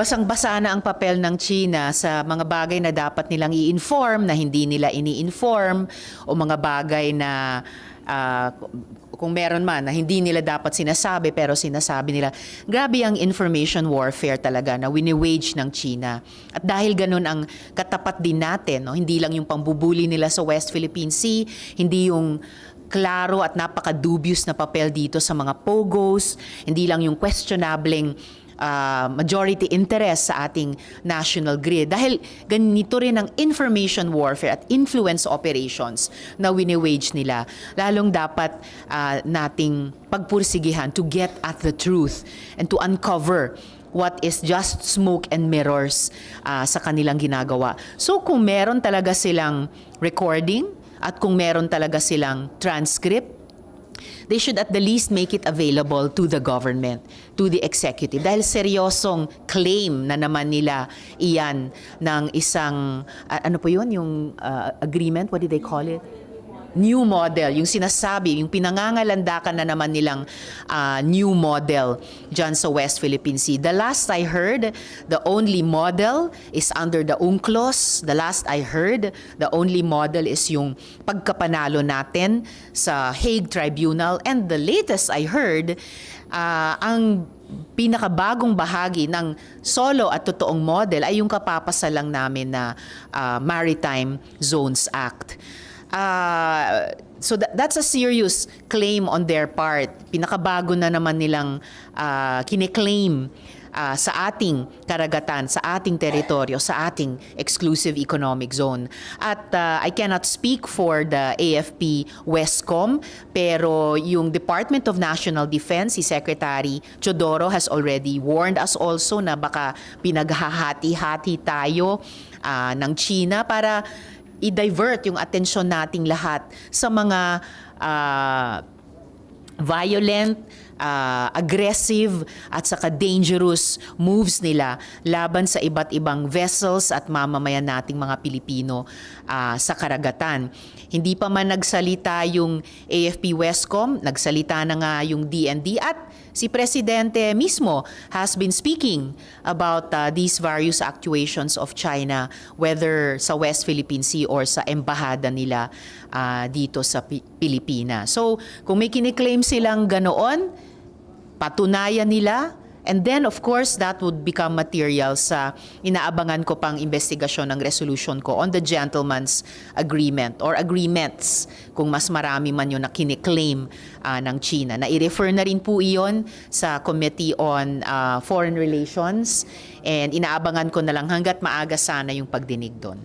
basang-basa na ang papel ng China sa mga bagay na dapat nilang i-inform na hindi nila ini-inform o mga bagay na ah, kung meron man na hindi nila dapat sinasabi pero sinasabi nila. Grabe ang information warfare talaga na wini-wage ng China. At dahil ganun ang katapat din natin, no? hindi lang yung pambubuli nila sa West Philippine Sea, hindi yung klaro at napaka-dubious na papel dito sa mga pogos, hindi lang yung questionableng uh, majority interest sa ating national grid. Dahil ganito rin ang information warfare at influence operations na wini-wage nila. Lalong dapat uh, nating pagpursigihan to get at the truth and to uncover what is just smoke and mirrors uh, sa kanilang ginagawa. So kung meron talaga silang recording at kung meron talaga silang transcript, they should at the least make it available to the government, to the executive. Dahil seryosong claim na naman nila iyan ng isang, ah, ano po yun, yung ah, agreement, what did they call it? New model, yung sinasabi, yung pinangangalandakan na naman nilang ah, new model dyan sa West Philippine Sea. The last I heard, the only model is under the UNCLOS. The last I heard, the only model is yung pagkapanalo natin sa Hague Tribunal. And the latest I heard, ah, ang pinakabagong bahagi ng solo at totoong model ay yung kapapasalang namin na ah, Maritime Zones Act. Ah, so tha- that's a serious claim on their part. Pinakabago na naman nilang ah, kiniklaim ah, sa ating karagatan, sa ating teritoryo, sa ating exclusive economic zone. At ah, I cannot speak for the AFP Westcom, pero yung Department of National Defense, si Secretary Chodoro has already warned us also na baka pinaghahati-hati tayo ah, ng China para i-divert yung atensyon nating lahat sa mga ah, violent, ah, aggressive at saka dangerous moves nila laban sa iba't ibang vessels at mamamayan nating mga Pilipino ah, sa karagatan. Hindi pa man nagsalita yung AFP Westcom, nagsalita na nga yung DND at si Presidente mismo has been speaking about ah, these various actuations of China whether sa West Philippine Sea or sa embahada nila ah, dito sa Pi- Pilipinas. So, kung may kiniklaim silang ganoon, patunayan nila And then, of course, that would become material sa inaabangan ko pang investigasyon ng resolution ko on the gentleman's agreement or agreements kung mas marami man yun na kiniklaim ah, ng China. Na i-refer na rin po iyon sa Committee on ah, Foreign Relations and inaabangan ko na lang hanggat maaga sana yung pagdinig doon.